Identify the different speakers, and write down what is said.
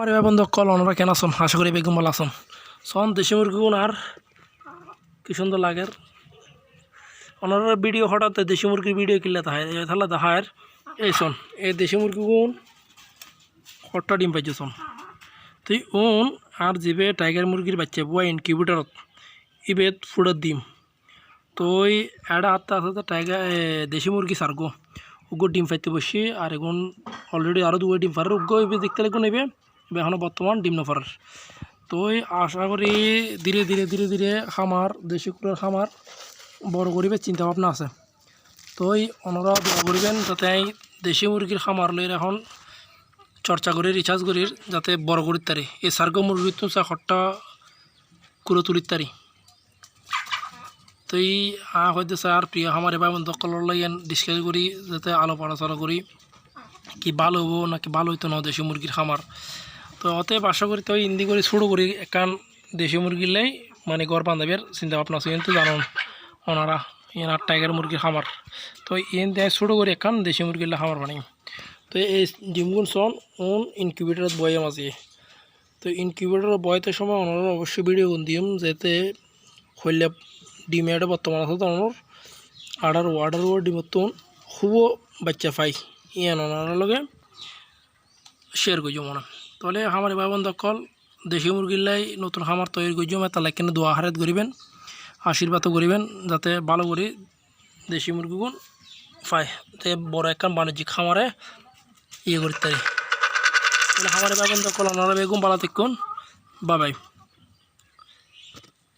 Speaker 1: আমার এবার বন্ধু, কল ওনারা কেন আসুন আশা করি বেগুন ভালো আসুন সন, দেশি মুরগিগুন আর? কি সুন্দর লাগে। ওনারা ভিডিও হঠাৎ দেশি মুরগির ভিডিও কিনলে তাহায় তাহলে তাহার এই শোন, এই দেশি মুরগিগুন হটটা ডিম পাইছে শোন। তুই উন আর জিবে টাইগার মুরগির বাচ্চা, বুয়া ইনকিউবেটারত ইবেত ফুডত ডিম। তো ওই এটা আস্তে আস্তে টাইগার দেশি মুরগি সারগো উগ্র ডিম পাইতে বসি, আর এখন অলরেডি আরও দুটো ডিম উগ্র এবে দেখতে লাগবে নেবে এবে এখনও বর্তমান ডিম নফারের তো আশা করি ধীরে ধীরে ধীরে ধীরে খামার, দেশি কুকুরের খামার বড় চিন্তা ভাবনা আছে। তো ওনারা দোয়া করিবেন যাতে দেশি মুরগির খামার লই এখন চর্চা করি রিচার্জ করি যাতে বড় করিতে পারি এই সার্গ মুরগির তো চা খট্টা করে তুলিতে পারি তো এই হইতে আর প্রিয় এবার বন্ধু কলর লাইন ডিসকাস করি, যাতে আলো পড়াশোনা করি, কি ভালো হব নাকি ভালো হইতো না দেশি মুরগির খামার। তো অতএব আশা করি তো ইন্দি করে শুরু করি। একান দেশি মুরগির লাই মানে গড় বান্ধবের চিন্তা ভাবনা আছে। কিন্তু জানো ওনারা, এনার টাইগার মুরগির খামার। তো এন দেয় শুরু করি একান দেশি মুরগির খামার বানাই। তো এই ডিমগুন সন ওন ইনকিউবেটারত বয়ে মাঝে তো ইনকিউবেটার বয়তের সময় ওনারা অবশ্যই ভিডিও দিম, যাতে হইলে ডিমে বর্তমান আছে তোমার আডার ওয়ার্ডার ও ডিমের তো খুব বাচ্চা পাই। ইয়ান ওনার লগে শেয়ার করছ মনে তাহলে খামারি ভাই বোন কল দেশি মুরগির লাই নতুন খামার তৈরি করছ তাহলে কিন্তু দোয়া হারাত করিবেন আশীর্বাদও করিবেন, যাতে ভালো করে দেশি মুরগিগুন পায়। বড় একখান বাণিজ্যিক খামারে ইয়ে করতে পারি। তাহলে আমার ভাই বোন কল আপনারা বেগুন বালা তিকুন বাবাই